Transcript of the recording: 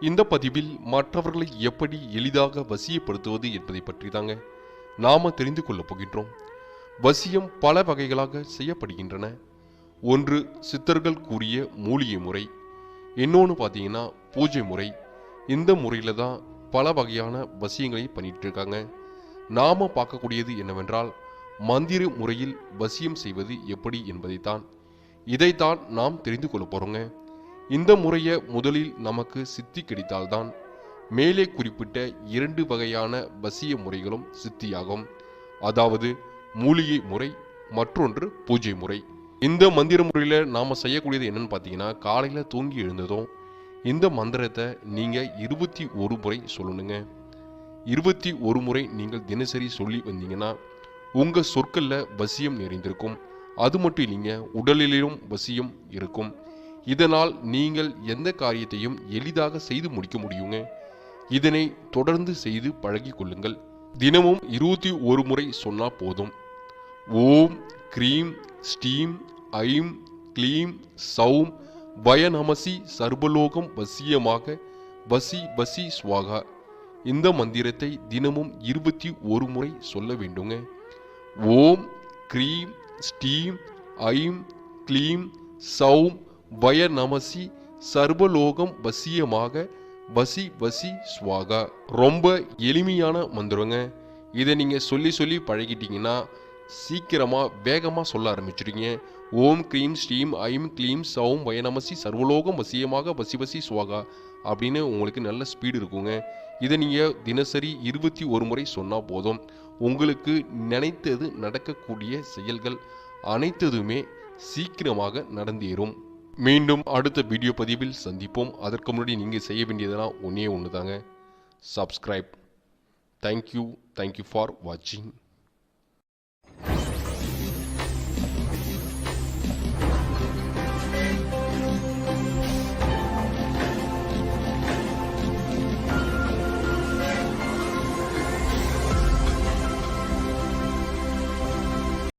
இந்த பதிவில் மற்றவர்களை எப்படி எளிதாக வசியப்படுத்துவது என்பதை பற்றி தாங்க நாம தெரிந்து கொள்ளப் போகின்றோம். வசியம் பல வகைகளாக செய்யப்படுகின்றன. ஒன்று சித்தர்கள் கூறிய மூலிகை முறை. இன்னொன்று பார்த்தீங்கன்னா பூஜை முறை. இந்த முறையில் தான் பல வகையான வசியங்களை பண்ணிட்டு இருக்காங்க. நாம பார்க்கக்கூடியது என்னவென்றால் மந்திர முறையில் வசியம் செய்வது எப்படி என்பதைத்தான். இதைத்தான் நாம் தெரிந்து கொள்ள போகிறோங்க இந்த முறையை முதலில் நமக்கு சித்தி கிடைத்தால்தான் மேலே குறிப்பிட்ட இரண்டு வகையான வசிய முறைகளும் சித்தியாகும். அதாவது மூலிகை முறை மற்றொன்று பூஜை முறை. இந்த மந்திர முறையில் நாம் செய்யக்கூடியது என்னன்னு பார்த்தீங்கன்னா காலையில் தூங்கி எழுந்ததும் இந்த மந்திரத்தை நீங்கள் இருபத்தி ஒரு முறை சொல்லணுங்க. இருபத்தி ஒரு முறை நீங்கள் தினசரி சொல்லி வந்தீங்கன்னா உங்கள் சொற்களில் வசியம் நிறைந்திருக்கும். அது மட்டும் இல்லைங்க உடலிலும் வசியம் இருக்கும். இதனால் நீங்கள் எந்த காரியத்தையும் எளிதாக செய்து முடிக்க முடியுங்க. இதனை தொடர்ந்து செய்து பழகி கொள்ளுங்கள். தினமும் இருபத்தி ஒரு முறை சொன்னா போதும். ஓம் க்ரீம் ஸ்டீம் ஐம் க்ளீம் சௌம் பயநமசி சர்வலோகம் வசியமாக வசி வசி ஸ்வாகா இந்த மந்திரத்தை தினமும் இருபத்தி ஒரு முறை சொல்ல வேண்டுங்க. ஓம் க்ரீம் ஸ்டீம் ஐம் க்ளீம் சௌம் வய நமசி சர்வலோகம் வசியமாக வசி வசி ஸ்வாகா ரொம்ப எளிமையான மந்திரங்க. இதை நீங்கள் சொல்லி சொல்லி பழகிட்டீங்கன்னா சீக்கிரமாக வேகமாக சொல்ல ஆரம்பிச்சிடுங்க ஓம் க்ரீம் ஸ்ரீம் ஐம் க்ளீம் சௌம் வயநமசி சர்வலோகம் வசியமாக வசி வசி ஸ்வாகா அப்படின்னு உங்களுக்கு நல்ல ஸ்பீடு இருக்குங்க. இதை நீங்கள் தினசரி இருபத்தி ஒரு முறை சொன்னால் போதும். உங்களுக்கு நினைத்தது நடக்கக்கூடிய செயல்கள் அனைத்ததுமே சீக்கிரமாக நடந்தேறும். மீண்டும் அடுத்த வீடியோ பதிவில் சந்திப்போம். அதற்கு முன்னாடி நீங்கள் செய்ய வேண்டியதெல்லாம் ஒன்றே ஒன்று தாங்க சப்ஸ்கிரைப் தேங்க்யூ தேங்க்யூ ஃபார் வாட்சிங்